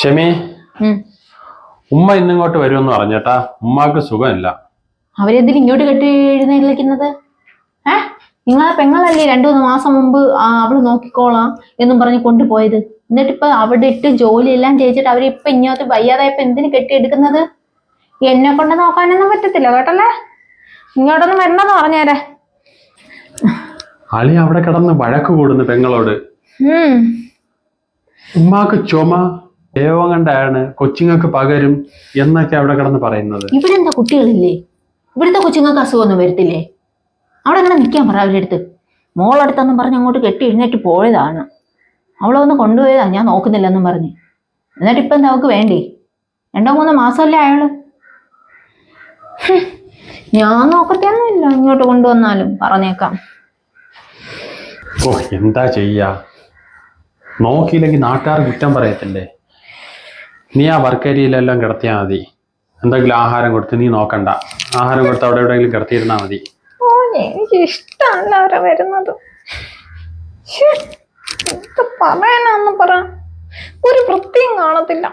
ഷെമി ഉമ്മ ഇന്നിങ്ങോട്ട് വരുമെന്ന് പറഞ്ഞേട്ടാ. ഉമ്മാക്ക് സുഖമില്ല. അവരെന്തിനും ഇങ്ങോട്ട് കെട്ടി എഴുന്നേൽക്കുന്നത്? ഏ? നിങ്ങളെ പെങ്ങളല്ലേ രണ്ടു മൂന്ന് മാസം മുമ്പ് അവൾ നോക്കിക്കോളാം എന്നും പറഞ്ഞ് കൊണ്ടുപോയത്. എന്നിട്ട് ഇപ്പൊ അവിടെ ഇട്ട് ജോലി എല്ലാം ചെയ്തിട്ട് ഇപ്പൊ ഇങ്ങോട്ട് വയ്യാതായപ്പോ എന്തിനു കെട്ടിയെടുക്കുന്നത്? എന്നെ കൊണ്ട് നോക്കാനൊന്നും പറ്റത്തില്ല കേട്ടല്ലേ? ഇങ്ങോട്ടൊന്നും വരണ്ടെന്ന് പറഞ്ഞേരെ. അളി അവിടെ കിടന്ന് വഴക്ക് കൂടുന്നു പെങ്ങളോട്. ഉമ്മാക്ക് ചുമ ദേവം കണ്ടാണ് കൊച്ചുങ്ങൾക്ക് പകരും എന്നൊക്കെ അവിടെ കിടന്ന് പറയുന്നത്. ഇവിടെ എന്താ കുട്ടികളില്ലേ? ഇവിടുത്തെ കൊച്ചുങ്ങൾക്ക് അസുഖമൊന്നും വരത്തില്ലേ? അവിടെ അങ്ങനെ നിൽക്കാൻ പറ അവരുടെ അടുത്ത്. മോളടുത്തെന്നും പറഞ്ഞ് അങ്ങോട്ട് കെട്ടി എഴുന്നേറ്റ് പോയതാണ്. അവളെ ഒന്ന് കൊണ്ടുപോയതാ ഞാൻ നോക്കുന്നില്ലെന്നും പറഞ്ഞ്. എന്നിട്ട് ഇപ്പം എന്താ അവൾക്ക് വേണ്ടേ? രണ്ടോ മൂന്നോ മാസമല്ലേ അയാൾ ഞാൻ നോക്കത്തേന്നില്ല ഇങ്ങോട്ട് കൊണ്ടുവന്നാലും പറഞ്ഞേക്കാം. ഓ എന്താ ചെയ്യാ? നോക്കിയില്ലെങ്കിൽ നാട്ടുകാർ കുറ്റം പറയത്തില്ലേ? നീ ആ വർക്കരിയിലെല്ലാം കിടത്തിയാൽ മതി. എന്തെങ്കിലും ആഹാരം കൊടുത്ത് നീ നോക്കണ്ട. ആഹാരം കൊടുത്ത് അവിടെ എവിടെയെങ്കിലും കിടത്തിയിരുന്നാ മതി. ഓ എനിക്ക് ഇഷ്ടമല്ല അവരെ വരുന്നത്. പറയാനാന്ന് പറ. ഒരു വൃത്തിയും കാണത്തില്ല.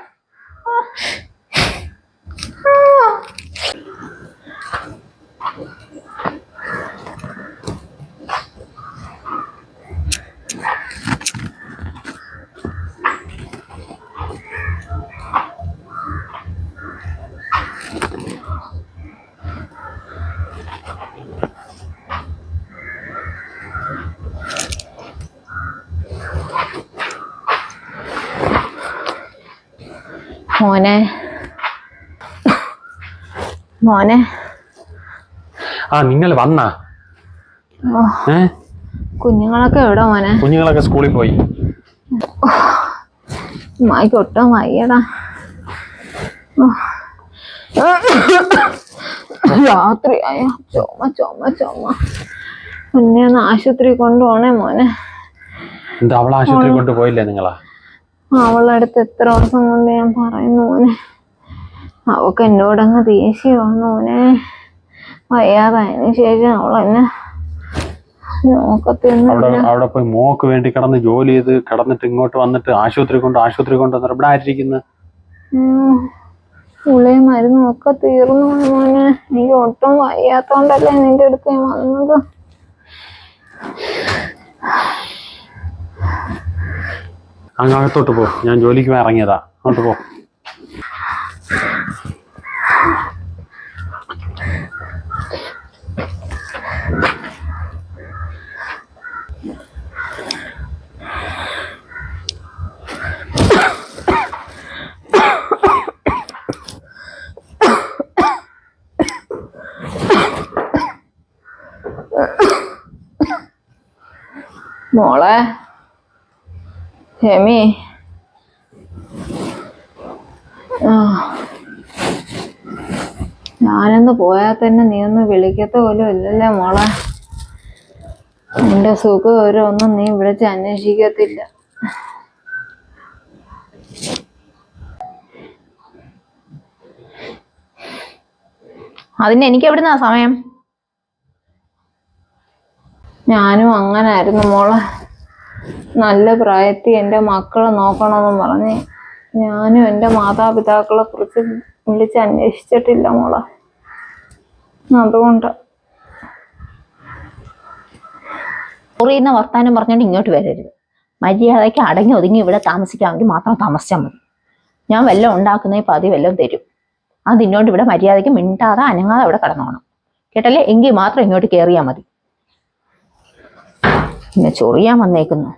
മോനെ മോനെ ആ നിങ്ങൾ വന്നാ. ഏ? കുഞ്ഞുങ്ങളൊക്കെ എവിടെ മോനെ? കുഞ്ഞുങ്ങളൊക്കെ സ്കൂളിൽ പോയി. മായിക്ക് ഒട്ടും വയ്യടാ. രാത്രിയായ? ചുമ ചുമ ചുമ. പിന്നെ ഒന്ന് ആശുപത്രി കൊണ്ടുപോണേ മോനെ. എന്താ അവളെ ആശുപത്രി കൊണ്ട് പോയില്ലേ നിങ്ങളാ? അവളെ അടുത്ത് എത്ര ദിവസം കൊണ്ട് ഞാൻ പറയുന്നു മോനെ. അവക്ക് എന്നോടങ്ങ് ദേഷ്യമാണ് മോനെ. വയ്യാതായതിനു ശേഷം അവൾ എന്നെ അവിടെ അവിടെ പോയി മോക്ക് വേണ്ടി കടന്ന് ജോലി ചെയ്ത് കടന്നിട്ട് ഇങ്ങോട്ട് വന്നിട്ട് ആശുപത്രി കൊണ്ട് ആശുപത്രി കൊണ്ട് ഇവിടെ ആയിരിക്കുന്നത് ഉം. പുളിയും മരുന്നും ഒക്കെ തീർന്നു മോനെ. എനിക്ക് ഒട്ടും വയ്യാത്തോണ്ടല്ലേ നിന്റെ അടുത്ത് ഞാൻ വന്നത്? അങ്ങ് അകത്തോട്ട് പോ. ഞാൻ ജോലിക്ക് ഇറങ്ങിയതാ. അങ്ങോട്ട് പോ. മോളെ. ഹെമി ഞാനൊന്ന് പോയാൽ തന്നെ നീ ഒന്ന് വിളിക്കത്ത പോലും ഇല്ലല്ലേ മോളെ. നിന്റെ സുഖം ഓരോന്നും നീ വിളിച്ച് അന്വേഷിക്കത്തില്ല. അതിന് എനിക്ക് എവിടുന്നാ സമയം? ഞാനും അങ്ങനായിരുന്നു മോളെ. നല്ല പ്രായത്തിൽ എന്റെ മക്കളെ നോക്കണമെന്ന് പറഞ്ഞ് ഞാനും എന്റെ മാതാപിതാക്കളെ കുറിച്ച് വിളിച്ച് അന്വേഷിച്ചിട്ടില്ല മോളെ. അതുകൊണ്ട്. കുറയുന്ന വർത്താനം പറഞ്ഞുകൊണ്ട് ഇങ്ങോട്ട് വരരുത്. മര്യാദയ്ക്ക് അടങ്ങി ഒതുങ്ങി ഇവിടെ താമസിക്കാമെങ്കിൽ മാത്രം താമസിച്ചാൽ മതി. ഞാൻ വല്ലതും ഉണ്ടാക്കുന്ന പതി വല്ലതും തരും. അത് ഇന്നോണ്ട് ഇവിടെ മര്യാദയ്ക്ക് മിണ്ടാതെ അനങ്ങാതെ അവിടെ കിടന്നോണം. കേട്ടല്ലേ? എങ്കിൽ മാത്രം ഇങ്ങോട്ട് കയറിയാൽ മതി. പിന്നെ ചൊറിയാൻ വന്നേക്കുന്നു.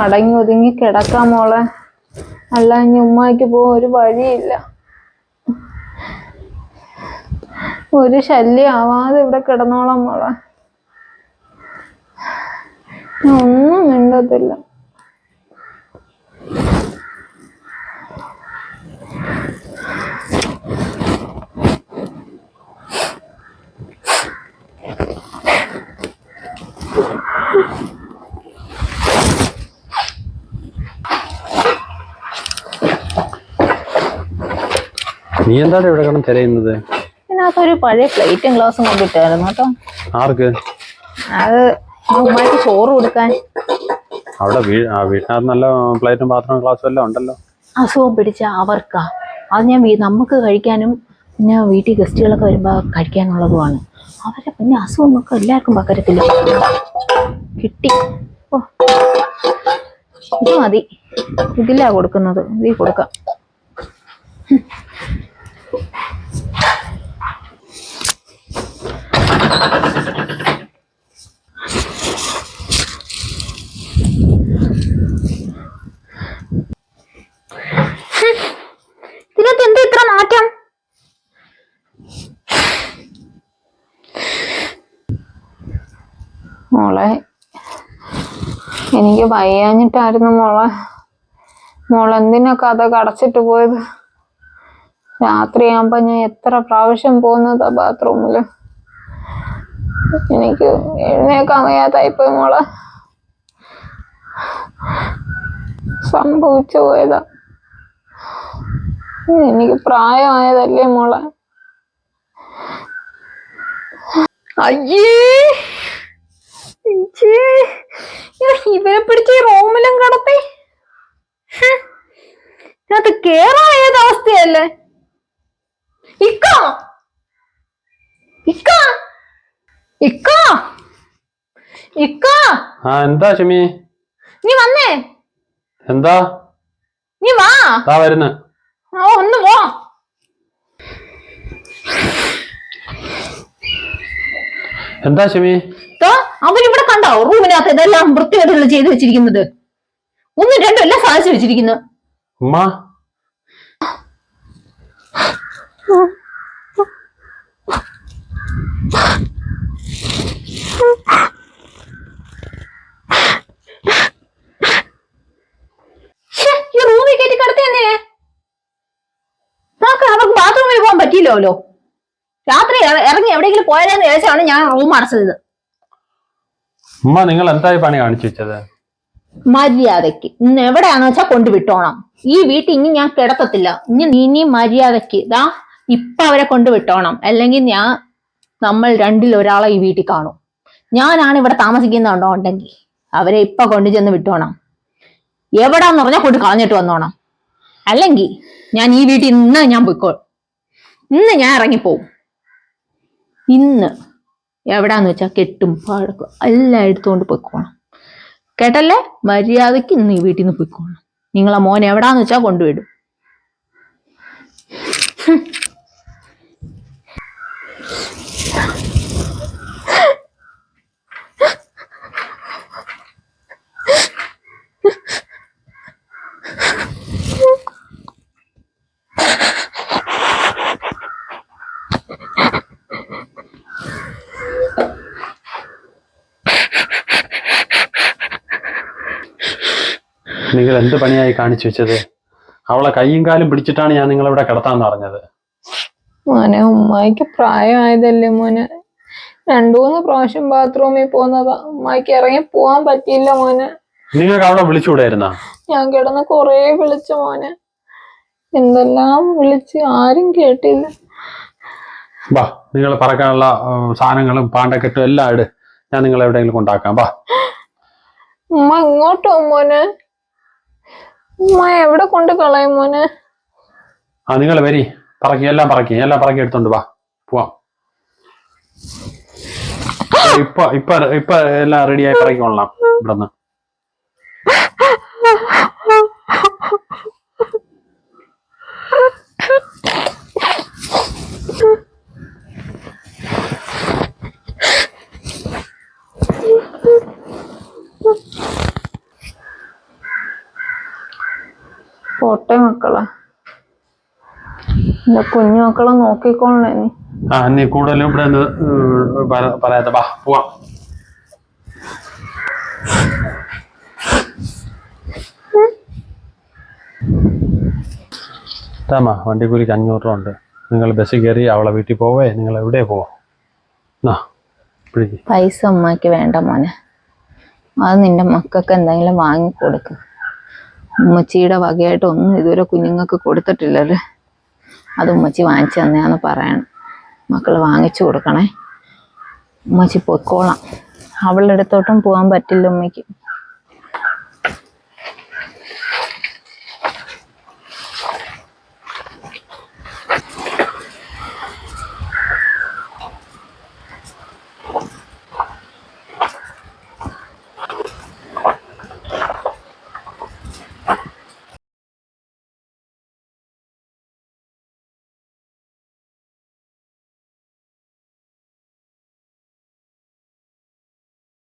അടങ്ങി ഒതുങ്ങി കിടക്കാം മോളെ. അല്ല ഇനി ഉമ്മാക്ക് പോ ഒരു വഴിയില്ല. ഒരു ശല്യം ആവാതെ ഇവിടെ കിടന്നോളാം മോളെ. ഒന്നും മിണ്ടത്തില്ല. നീ എന്താ ഇവിടെ കിടന്ന് തിരയുന്നത്? ഒരു ഇതിനകത്തൊരു പഴയ പ്ലേറ്റും ഗ്ലാസും കൊണ്ടിട്ടായിരുന്നു കേട്ടോ. ആർക്ക്? അത് ഉമ്മാക്ക് ചോറ് കൊടുക്കാൻ. അവിടെ വീട്ടിനകത്ത് നല്ല പ്ലേറ്റും പാത്രവും ഗ്ലാസും എല്ലാം ഉണ്ടല്ലോ. അസുഖം പിടിച്ച അവർക്കാ. അത് ഞാൻ നമുക്ക് കഴിക്കാനും പിന്നെ വീട്ടിൽ ഗസ്റ്റുകളൊക്കെ വരുമ്പോൾ കഴിക്കാനുള്ളതുമാണ്. അവരെ പിന്നെ അസുഖം ഒക്കെ എല്ലാവർക്കും പകരത്തില്ല. കിട്ടി. ഓ. ഇത് മതി. ഇതിലാ കൊടുക്കുന്നത്. ഇതിൽ കൊടുക്കാം. മോളെ എനിക്ക് വയ്യാഞ്ഞിട്ടായിരുന്നു മോളെ. മോളെന്തിനൊക്കെ കഥ കടച്ചിട്ട് പോയത്? രാത്രിയാകുമ്പോ ഞാൻ എത്ര പ്രാവശ്യം പോകുന്നതാ ബാത്റൂമിൽ എനിക്ക് എഴുന്നേക്കാൻ വയ്യാതായിപ്പോയി മോളെ. സംഭവിച്ചു പോയതാ. എനിക്ക് പ്രായമായതല്ലേ മോളെ. അയ്യേ! പിടിച്ച് റൂമിലും കടത്തി. അത് കേറാൻ ഏത് അവസ്ഥയല്ലേ ഇക്ക ഇക്ക ഇക്ക ഇക്ക? ആ എന്താ ഷമി? നീ വന്നേ? എന്താ? നീ വാ. ദാ വരുന്നു. ആ ഒന്ന് പോ. എന്താ ഷമി? ദാ, അവരിവിടെ കണ്ടോ? റൂമിനകത്ത് ഇതെല്ലാം വൃത്തിയായിട്ടുള്ള ചെയ്തു വെച്ചിരിക്കുന്നത്. ഒന്നും രണ്ടും എല്ലാം സാധിച്ചു വെച്ചിരിക്കുന്നു. ഉമ്മ ശ്ശെ, ഈ റൂമിൽ കയറ്റി കിടത്തി തന്നെ നമുക്ക് അവർക്ക് ബാത്റൂമിൽ പറ്റിയില്ലല്ലോ രാത്രി ഇറങ്ങി എവിടെയെങ്കിലും പോയാലെന്ന് വിചാരിച്ചാണ് ഞാൻ റൂം അടച്ചത്. അമ്മ നിങ്ങൾ എന്തായി പണി കാണിച്ചു വെച്ചത്? മര്യാദയ്ക്ക് ഇന്ന് എവിടെയാന്ന് വെച്ചാ കൊണ്ടുവിട്ടോണം ഈ വീട്ടിൽ ഇനി ഞാൻ കിടത്തത്തില്ല ഇനി നീ ഇനി മര്യാദയ്ക്ക് ദാ ഇപ്പൊ അവരെ കൊണ്ടുവിട്ടോണം അല്ലെങ്കിൽ ഞാൻ നമ്മൾ രണ്ടിൽ ഒരാളെ ഈ വീട്ടിൽ കാണും. ഞാനാണ് ഇവിടെ താമസിക്കുന്നുണ്ടോ ഉണ്ടെങ്കിൽ അവരെ ഇപ്പൊ കൊണ്ടു ചെന്ന് വിട്ടോണം. എവിടാന്ന് പറഞ്ഞാൽ കൊണ്ട് കളഞ്ഞിട്ട് വന്നോണം. അല്ലെങ്കിൽ ഞാൻ ഈ വീട്ടിൽ ഇന്ന് ഞാൻ പോയിക്കോളും ഇന്ന് ഞാൻ ഇറങ്ങിപ്പോവും. ഇന്ന്. എവിടാന്ന് വെച്ചാൽ കെട്ടും പാഴക്കും എല്ലാം എടുത്തുകൊണ്ട് പോയിക്കോണം കേട്ടല്ലേ? മര്യാദയ്ക്ക് ഇന്ന് ഈ വീട്ടിൽ നിന്ന് പോയിക്കോണം നിങ്ങളെ മോൻ എവിടാന്ന് വെച്ചാൽ കൊണ്ടുവിടും. നിങ്ങൾ എന്ത് പണിയായി കാണിച്ചു വെച്ചത്? അവളെ കൈയും കാലും പിടിച്ചിട്ടാണ് ഞാൻ നിങ്ങളിവിടെ കിടത്താന്ന് പറഞ്ഞത് മോനെ ഉമ്മായിക്ക് പ്രായമായതല്ലേ മോനെ? രണ്ടു മൂന്ന് പ്രാവശ്യം ബാത്റൂമിൽ പോകുന്നതാ. ഉമ്മായിക്ക് ഇറങ്ങി പോവാൻ പറ്റിയില്ല മോനെ. നിങ്ങൾക്ക് അവളെ വിളിച്ചുകൂടായിരുന്ന ഞാൻ കിടന്ന് കൊറേ വിളിച്ചു മോനെ. എന്തെല്ലാം വിളിച്ച് ആരും കേട്ടില്ല. വാ നിങ്ങൾ പറക്കാനുള്ള സാധനങ്ങളും പാണ്ടക്കെട്ടും എല്ലാം ഇട്. ഞാൻ നിങ്ങളെ എവിടെയെങ്കിലും കൊണ്ടാക്കാം. വാ. ഉമ്മ ഇങ്ങോട്ടോ മോനെ? എവിടെ കൊണ്ട് കളയും മോനെ? ആ നിങ്ങൾ വരി. പറക്കി എല്ലാം പറക്കി. എല്ലാം പറക്കി എടുത്തോണ്ട് വാ. പോവാം. ഇപ്പൊ ഇപ്പൊ ഇപ്പൊ എല്ലാം റെഡിയായി പറക്കിക്കൊള്ളാം ഇവിടുന്ന്. പോട്ടെ മക്കളെ. എന്റെ കുഞ്ഞു മക്കളെ നോക്കിക്കോളണേ നീ. ആ നീ കൂടുതലും ഇവിടെ നിന്ന് മാ വണ്ടി പോവാം. താമ വണ്ടിക്കൂലിക്ക് അഞ്ഞൂറ് രൂപ ഉണ്ട്. നിങ്ങൾ ബസ്സിൽ കയറി അവളെ വീട്ടിൽ പോവേ നിങ്ങൾ എവിടെ പോവാം? പൈസ ഉമ്മയ്ക്ക് വേണ്ട മോനെ. അത് നിന്റെ മക്കൾക്ക് എന്തെങ്കിലും വാങ്ങിക്കൊടുക്ക്. ഉമ്മച്ചിയുടെ വകയായിട്ട് ഒന്നും ഇതുവരെ കുഞ്ഞുങ്ങൾക്ക് കൊടുത്തിട്ടില്ലല്ലേ അത് ഉമ്മച്ചി വാങ്ങിച്ചു തന്നെയാന്ന് പറയണം. മക്കൾ വാങ്ങിച്ചു കൊടുക്കണേ. ഉമ്മച്ചി പൊയ്ക്കോളാം. അവളുടെ അടുത്തോട്ടും പോകാൻ പറ്റില്ല ഉമ്മയ്ക്ക്.